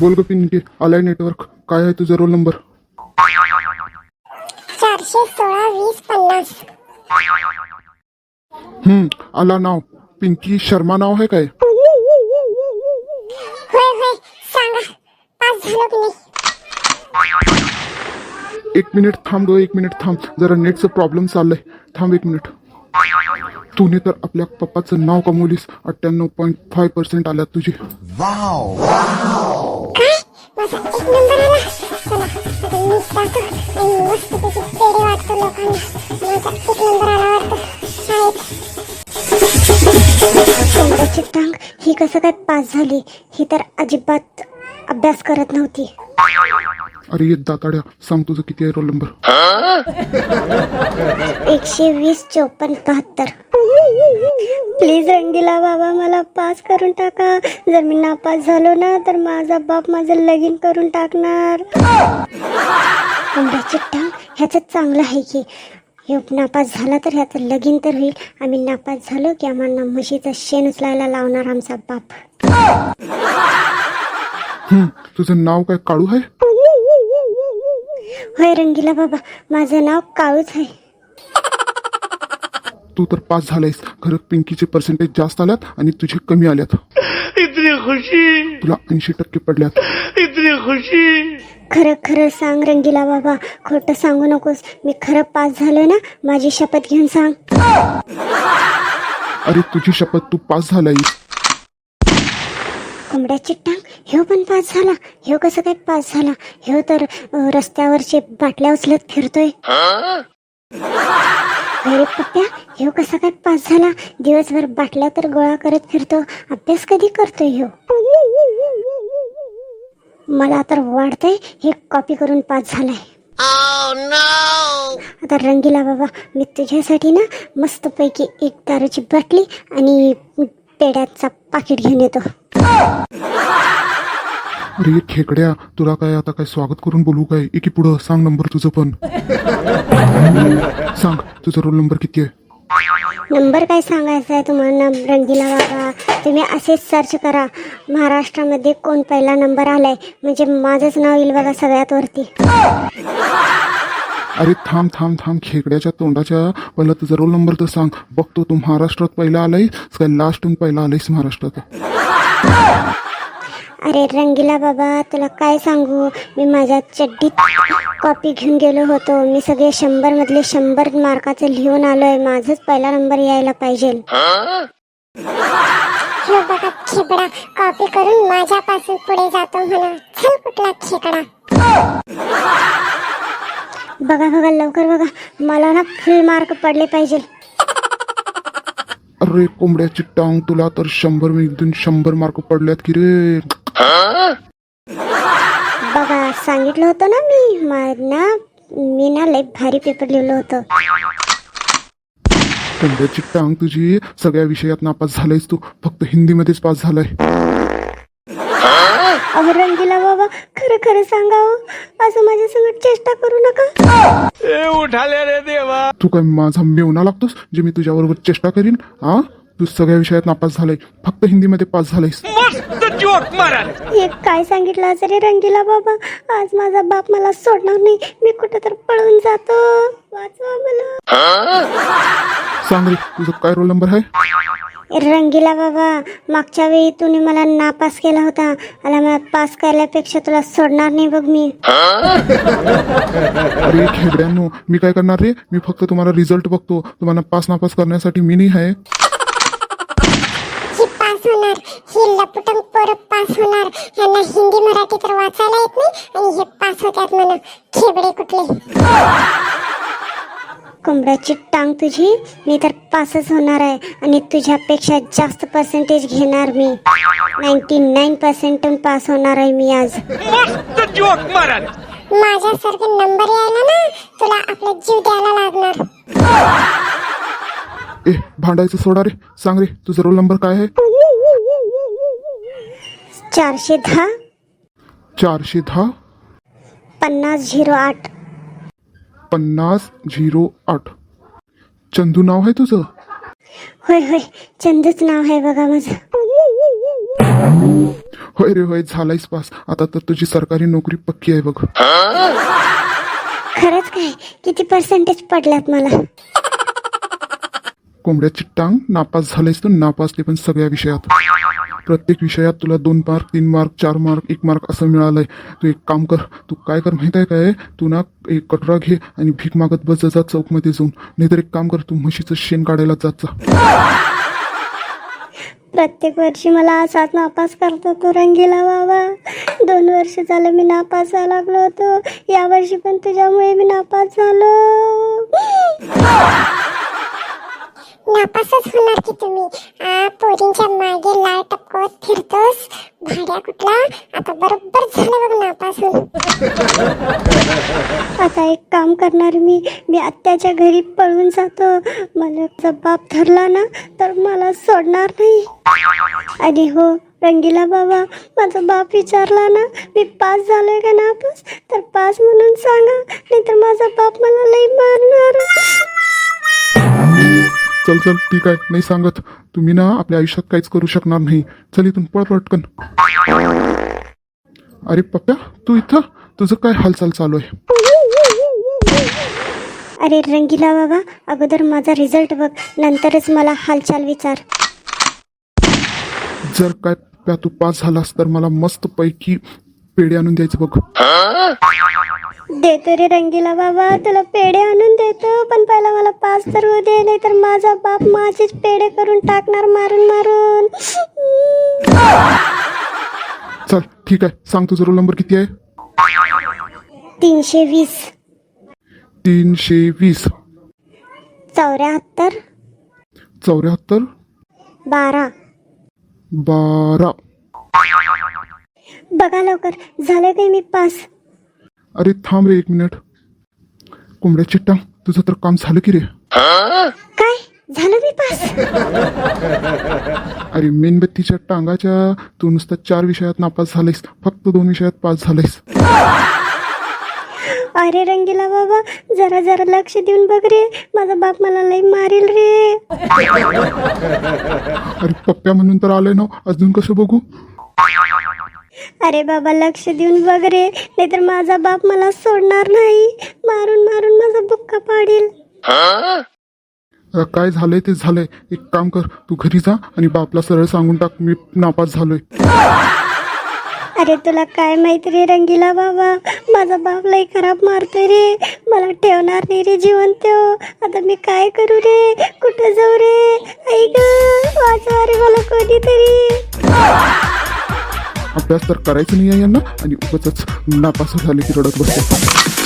बोल ग पिंकी आलाय नेटवर्क काय आहे तुझा रोल नंबर चारशे सोळा वीस पन्नास. हम्म आला नाव. पिंकी शर्मा नाव आहे काय? होय होय सांगा. पास झालो की नाही. एक मिनिट थांब ग एक मिनिट थांब. जरा नेटचं प्रॉब्लेम चाललंय. थांब एक मिनिट. तूने तर आपल्या पप्पाचं नाव कमवलीस. अठ्ठ्याण्णव पॉईंट फाय पर्सेंट आल्यात तुझी. Wow! माझा एक नंबर आला चला आता मी जातो आणि मस्त त्याचे पेढे वाटतो लोकांना माझा एक नंबर आला वाटतं शाळेत टांग ही कसं काय पास झाली? ही तर अजिबात अभ्यास करत नव्हती. अरे ये दाताड्या सांग तुझं किती आहे रोल नंबर एकशे वीस चोपन्न बहात्तर. प्लीज रंगीला बाबा मला पास करून टाका. जर मी नापास झालो ना तर माझा बाप माझं लगीन करून टाकणार. टांग ह्याचं चांगलं आहे की. हे नापास झाला तर ह्याचं लगीन तर होईल. आम्ही नापास झालो की आम्हाला म्हशीचं शेण उचलायला लावणार आमचा बाप. तुझं नाव काय? काळू आहे? होय रंगीला बाबा माझं नाव काळूच आहे. तू तर पास झालायस. खरं पिंकीचे पर्सेंटेज जास्त आल्यात आणि तुझे कमी आल्यात. इतनी खुशी. तुला ऐंशी टक्के पडल्यात. इतनी खुशी. खरं खरं सांग रंगीला बाबा. खोटं सांगू नकोस. मी खरं पास झालोय ना? माझी शपथ घेऊन सांग. अरे तुझी शपथ तू पास झालायस. कोंबड्याची टांग ह्यो पण पास झाला. ह्यो कसं काय पास झाला? ह्यो तर अं, रस्त्यावरचे बाटल्या उचलत फिरतोय. अरे पप्प्या ह्यो कसा काय पास झाला. दिवसभर बाटल्या तर गोळा करत फिरतो. अभ्यास कधी करतोय ह्यो मला तर वाटतंय हे कॉपी करून पास झालाय. आता रंगीला बाबा मी तुझ्यासाठी ना मस्तपैकी एक दारूची बाटली आणि पेड्याचा पाकिट घेऊन येतो. अरे खेकड्या तुला काय आता काय स्वागत करून बोलू काय? एकी पुढं सांग नंबर तुझं पण. सांग तुझा रोल नंबर किती आहे? नंबर काय सांगायचा आहे तुम्हाला रंगीला बाबा? तुम्ही असेच सर्च करा. महाराष्ट्रामध्ये कोण पहिला नंबर आलाय? म्हणजे माझंच नाव येईल बघा सगळ्यात वरती. अरे थांब थांब थांब खेकड्याच्या तोंडाच्या पहिला तुझा रोल नंबर तर सांग. बघतो तू महाराष्ट्रात पहिला आलाय काय लास्टून पहिला आलायस महाराष्ट्रात? अरे रंगीला बाबा तुला काय सांगू? मी माझ्या चड्डीत कॉपी घेऊन गेलो होतो. मी सगळे शंभर मधले शंभर मार्काचं लिहून आलोय. माझंच पहिला नंबर यायला पाहिजे. बघा खेकडा. कॉपी करून माझ्यापासून पुढे जातो म्हणा. चल कुठला खेकडा. बघा बघा लवकर बघा. मला ना फुल मार्क पडले पाहिजे. अरे कोंबड्याची टांग तुला तर शंभर मिनिटून शंभर मार्क पडल्यात की रे? बघा सांगितलं होतं ना मी ना मी ना लय भारी पेपर लिहिलं होतं. कोंबड्याची टांग तुझी सगळ्या विषयात नापास झालायस तू फक्त हिंदीमध्येच पास झालाय. अहो रंगीला बाबा खरं खरं सांगा हो. असं माझ्या संग चेष्टा करू नका. ए उठाले रे देवा. तू काय माझा मेवना लागतोस जे मी तुझ्याबरोबर चेष्टा करीन? हा तू सगळ्या विषयात नापास झालाय फक्त हिंदीमध्ये पास झालायस. मस्त जोक मारा. हे काय सांगितलं असं रे रंगीला बाबा? आज माझा बाप मला सोडणार नाही. मी कुठं तर पळून जातो. वाचवा मला. सांग रे तुझा काय रोल नंबर आहे? रंगीला बाबा मागच्या वेळी तुम्ही मला नापास केला होता. मला मला पास केल्यापेक्षा तुला सोडणार नाही बघ मी. अरे खेकड्यांनो मी काय करणार रे? मी फक्त तुम्हाला रिझल्ट बघतो. तुम्हाला पास नापास करण्यासाठी मी नाही आहे. ही होणार ही लपटंग पोरं पास होणार. यांना हिंदी मराठी तर वाचायला येत नाही आणि हे पास होतात म्हणा खेबडे कुठले? कोंबड्याची टांग तुझी मी तर पासच होणार आहे आणि तुझ्यापेक्षा जास्त पर्सेंटेज घेणार मी. नाईन्टी नाईन पर्सेंट पास होणार आहे मी आज. मस्त जोक मारा माझ्यासारखे नंबर यायला ना तुला आपला जीव द्यायला लागणार. ए भांडायचं सोडा रे. सांग रे तुझा रोल नंबर काय आहे? चारशे दहा. चारशे दहा. पन्नास झिरो आठ. पन्नास झिरो आठ. चंदू नाव आहे तुझं? होय होय. चंदूच नाव आहे बघा माझं. होय रे होय. झालायस पास. आता तर तुझी सरकारी नोकरी पक्की आहे बघ. खरंच काय? किती पर्सेंटेज पडल्यात मला? कोंबड्याची टांग नापास झालायस तू नापास ते पण सगळ्या विषयात. प्रत्येक विषयात तुला दोन मार्क तीन मार्क चार मार्क एक मार्क असं मिळालं आहे तू एक काम कर तू काय कर माहीत आहे काय? तू ना एक कटरा घे आणि भीक मागत बस जा चौकमध्ये जाऊन. नाहीतर एक काम कर तू म्हशीचं शेण काढायला जात जा. प्रत्येक वर्षी मला असाच नापास करतो तो रंगीला बाबा दोन वर्ष झालं मी नापास व्हायला लागलो होतो. या वर्षी पण तुझ्यामुळे मी नापास झालो. नापासच होणार की तुम्ही? आ पोरींच्या मागे लाल टपकवत फिरतोस. भाड्या कुठला? आता बरोबर झालं बघ नापास होऊन आता एक काम करणार मी. मी आत्याच्या घरी पळून जातो. मला बाप धरला ना तर मला सोडणार नाही. आणि हो रंगीला बाबा माझा बाप विचारला ना मी पास झालोय का नापास? तर पास म्हणून सांगा. नाहीतर माझा बाप मला लई मारणार. चल चल ठीक आहे. नाही सांगत. तुम्ही ना आपल्या आयुष्यात काहीच करू शकणार नाही. चल इथून पळ पटकन. अरे पप्प्या तू इथं? तुझं काय हालचाल चालू आहे? अरे रंगीला बाबा अगोदर माझा रिझल्ट बघ. नंतरच मला हालचाल विचार. जर काय पप्प्या तू पास झालास तर मला मस्त पैकी पेढे आणून द्यायचं बघ. देतो रे रंगीला बाबा तुला पेढे आणून देतो. पण पहिला पास तर होऊ दे नाही तर माझा बाप माझेच पेढे करून टाकणार मारून मारून. चल ठीक आहे. सांग तुझा रोल नंबर किती आहे? तीनशे वीस. तीनशे वीस. चौऱ्याहत्तर. चौऱ्याहत्तर? बारा. बारा. बघा लवकर. झालं काही मी पास? अरे थांब रे एक मिनिट. कोंबड्याची टांग तुझं तर काम झालं की रे. काय? झालं मी पास? अरे मेणबत्तीच्या टांगाच्या तू नुसतं चार विषयात नापास झालायस फक्त दोन विषयात पास झालायस अरे रंगीला बाबा जरा जरा लक्ष देऊन बघ रे. माझा बाप मला लई मारेल रे. अरे पप्प्या म्हणून तर आलंय ना अजून कसं बघू? अरे बाबा लक्ष देऊन बघ रे. नाहीतर माझा बाप मला सोडणार नाही. मारून मारून माझा बुक्का पाडेल. आता काय झालंय ते झालंय. एक काम कर तू घरी जा आणि बापला सरळ सांगून टाक मी नापास झालोय. अरे तुला काय माहीत रे रंगीला बाबा? माझा बाप लई खराब मारतोय रे. मला ठेवणार नाही रे जीवन त्यो आता मी काय करू रे? कुठं जाऊ रे? ग वाचवा रे मला कोणीतरी अभ्यास तर करायचं नाही आहे यांना. आणि उगाच नापास झाले की रडत बसते